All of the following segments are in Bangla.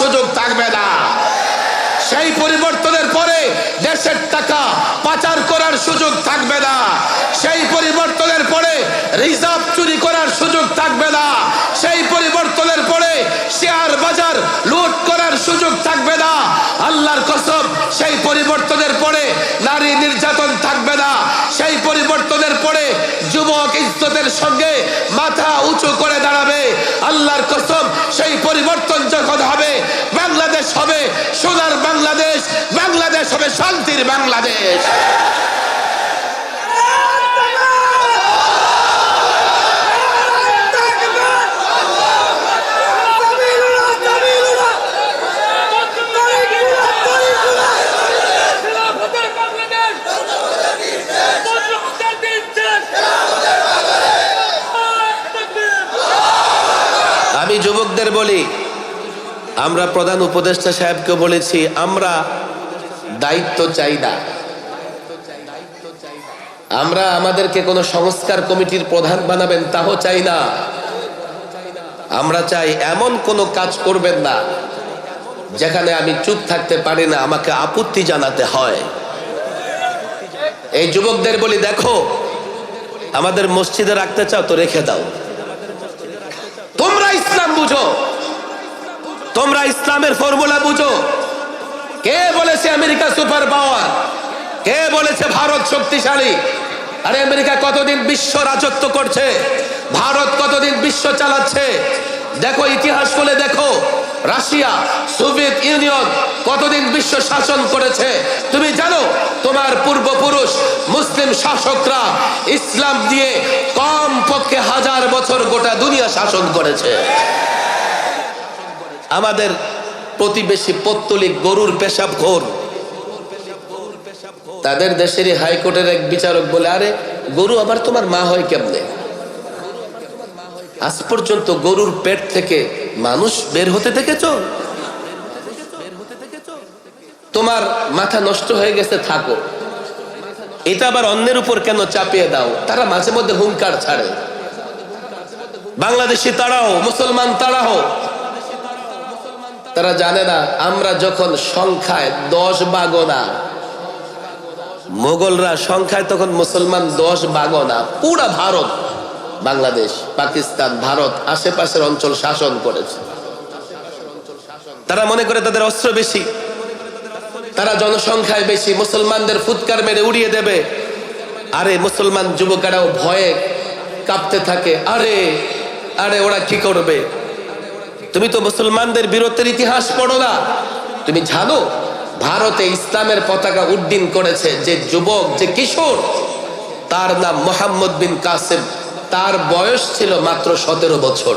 সুযোগ থাকবে না। সেই পরিবর্তনের পরে দেশের টাকা পাচার করার সুযোগ থাকবে না। সেই পরিবর্তনের পরে রিজার্ভ চুরি করার সুযোগ থাকবে না। সেই পরিবর্তনের পরে শেয়ার বাজার লুট করার সুযোগ থাকবে না। আল্লাহর কসম, সেই পরিবর্তনের পরে নারী নির্যাতন থাকবে না। সেই পরিবর্তনের পরে যুবক ইজ্জতের সঙ্গে মাথা উঁচু করে দাঁড়াবে। আল্লাহর কসম সেই পরিবর্তন যখন হবে বাংলাদেশ হবে সোনার বাংলাদেশ বাংলাদেশ হবে শান্তির বাংলাদেশ। যুবকদের বলি, আমরা প্রধান উপদেষ্টা সাহেবকে বলেছি, আমরা দায়িত্ব চাই না। আমরা আমাদেরকে কোনো সংস্কার কমিটির প্রধান বানাবেন তাও চাই না। আমরা চাই এমন কোনো কাজ করবেন না, যেখানে আমি চুপ থাকতে পারি না, আমাকে আপত্তি জানাতে হয়। এই যুবকদের বলি, দেখো, আমাদের মসজিদে রাখতে চাও তো রেখে দাও। তোমরা ইসলাম বুঝো। তোমরা ইসলামের ফর্মুলা বুঝো। কে বলেছে আমেরিকা সুপার পাওয়ার? কে বলেছে ভারত শক্তিশালী? আরে আমেরিকা কতদিন বিশ্ব রাজত্ব করছে? ভারত কতদিন বিশ্ব চালাচ্ছে? দেখো, ইতিহাস বলে দেখো, রাশিয়া, সোভিয়েত ইউনিয়ন কতদিন বিশ্ব শাসন করেছে? তুমি জানো, তোমার পূর্বপুরুষ, মুসলিম শাসকরা ইসলাম দিয়ে কম পক্ষে হাজার বছর গোটা দুনিয়া শাসন করেছে। আমাদের প্রতিবেশী পত্তলিক গরুর পেশাব ঘোর তাদের দেশেরই হাইকোর্টের এক বিচারক বলে, আরে, গরু আবার তোমার মা হয় কেমনে? আজ পর্যন্ত গরুর পেট থেকে মানুষ বের হতে দেখেছ? তোমার মাথা নষ্ট হয়ে গেছে, থাকো। এটা আবার অন্যের উপর কেন চাপিয়ে দাও? তারা মাঝে মধ্যে হুঙ্কার ছাড়ে। বাংলাদেশি তারাও মুসলমান তারাও তারা জানে না, আমরা যখন সংখ্যায় দশ বাগনা মোগলরা সংখ্যায় তখন মুসলমান দশ বাগনা পুরা ভারত, বাংলাদেশ, পাকিস্তান, ভারত, আশেপাশের অঞ্চল শাসন করেছে। তারা মনে করে তাদের অস্ত্র বেশি, তারা জনসংখ্যায় বেশি, মুসলমানদের ফুৎকার মেরে উড়িয়ে দেবে। আরে মুসলমান যুবকেরাও ভয়ে কাঁপতে থাকে, আরে আরে ওরা কি করবে? তুমি তো মুসলমানদের বীরত্বের ইতিহাস পড়ো না। তুমি জানো, ভারতে ইসলামের পতাকা উড্ডীন করেছে যে যুবক, যে কিশোর, তার নাম মোহাম্মদ বিন কাসেম। তার বয়স ছিল মাত্র সতেরো বছর।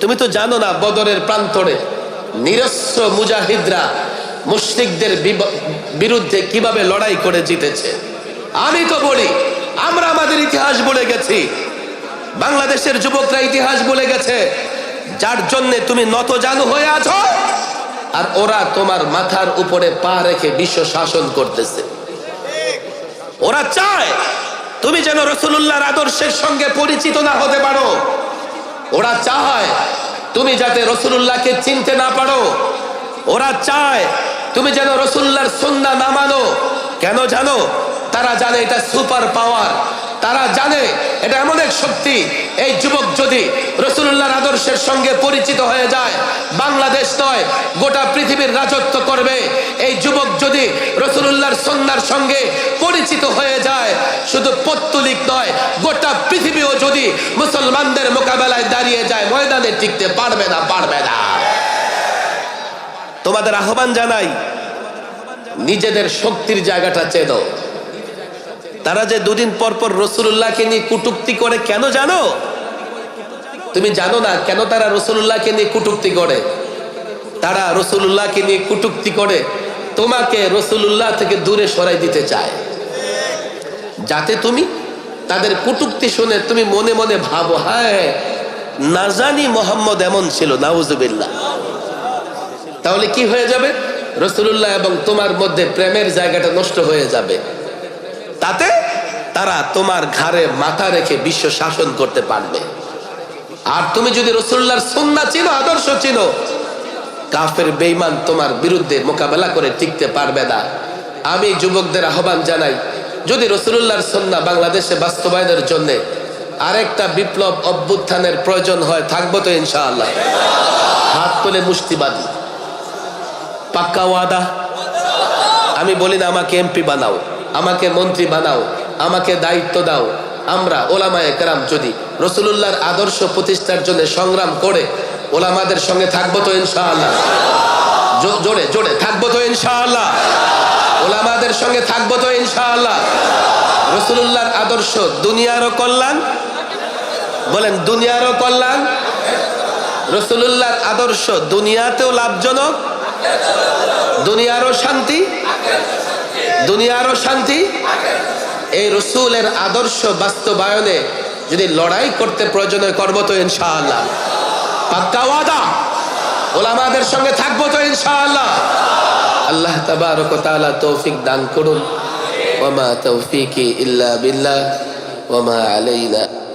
তুমি তো জানো না, বদরের প্রান্তরে নিরস্ত্র মুজাহিদরা মুশরিকদের বিরুদ্ধে কীভাবে লড়াই করে জিতেছে। আমি তো বলি, আমরা আমাদের ইতিহাস বলে গেছি। বাংলাদেশের যুবকরা ইতিহাস বলে গেছে। যার জন্য তুমি নত জানু হয়ে আছো। আর ওরা তোমার মাথার উপরে পা রেখে বিশ্ব শাসন করতেছে। ওরা চায় তুমি যেন রসুল্লাহর আদর্শের সঙ্গে পরিচিত না হতে পারো। ওরা চায় তুমি যাতে রসুল্লাহকে চিনতে না পারো। ওরা চায় তুমি যেন রসুল্লাহর সন্না না মানো। কেন জানো? তারা জানে এটা সুপার পাওয়ার। তারা জানে, এটা এমন এক শক্তি। এই যুবক যদি রসুল্লাহর আদর্শের সঙ্গে পরিচিত হয়ে যায়, বাংলাদেশ নয়, গোটা পৃথিবীর রাজত্ব করবে। এই যুবক যদি রসুল্লাহর সন্ন্যার সঙ্গে পরিচিত হয়ে যায়, শুধু পত্তলিক নয়, গোটা পৃথিবীও যদি মুসলমানদের মোকাবেলায় দাঁড়িয়ে যায়, ময়দানে টিকতে পারবে না পারবে না। তোমাদের আহ্বান জানাই, নিজেদের শক্তির জায়গাটা চেনো। তারা যে দুদিন পর পর রসুল্লাহকে নিয়ে কুটুক্তি করে, কেন জানো? তুমি জানো না কেন তারা রসুল্লাহকে নিয়ে কুটুক্তি করে? তারা রসুল্লাহকে নিয়ে কুটুক্তি করে, তোমাকে রসুল্লাহ থেকে দূরে সরাই দিতে চায়। যাতে তুমি তাদের কুটুক্তি শুনে তুমি মনে মনে ভাবো হ্যাঁ না জানি মোহাম্মদ এমন ছিল, নাউজুবিল্লাহ। তাহলে কি হয়ে যাবে? রসুল্লাহ এবং তোমার মধ্যে প্রেমের জায়গাটা নষ্ট হয়ে যাবে। তাতে তারা তোমার ঘাড়ে মাথা রেখে বিশ্ব শাসন করতে পারবে। আর তুমি যদি রসুল্লাহর সন্না চিনো, আদর্শ চিনো, কাফের বেইমান তোমার বিরুদ্ধে মোকাবেলা করে টিকতে পারবে না। আমি যুবকদের আহ্বান জানাই, যদি রসুল্লাহর সন্না বাংলাদেশে বাস্তবায়নের জন্য আরেকটা বিপ্লব অভ্যুত্থানের প্রয়োজন হয়, থাকব তো ইনশাআল্লাহ। হাত তুলে মুষ্টিবাদী পাক্কা ওয়াদা? আমি বলি না, আমাকে এমপি বানাও। আমাকে মন্ত্রী বানাও, আমাকে দায়িত্ব দাও। আমরা ওলামায় কেরাম যদি রসুলুল্লাহর আদর্শ প্রতিষ্ঠার জন্য সংগ্রাম করে, ওলামাদের সঙ্গে থাকব তো ইনশাআল্লাহ। জোরে জোরে, থাকব তো ইনশাআল্লাহ। ওলামাদের সঙ্গে থাকব তো ইনশাআল্লাহ। রসুলুল্লাহর আদর্শ, দুনিয়ারও কল্যাণ। বলেন, দুনিয়ারও কল্যাণ। রসুলুল্লাহর আদর্শ, দুনিয়াতেও লাভজনক। দুনিয়ারও শান্তি। দুনিয়ারও শান্তি। এই রসুলের আদর্শ বাস্তবায়নে যদি লড়াই করতে প্রয়োজন করব তো ইনশাআল্লাহ। পাক্কা ওয়াদা? ওলামাদের সঙ্গে থাকব তো ইনশাআল্লাহ। আল্লাহ তাবারক তাআলা তৌফিক দান করুন। ওয়া মা তৌফিকি ইল্লা বিল্লাহ। ওয়া মা আলাইনা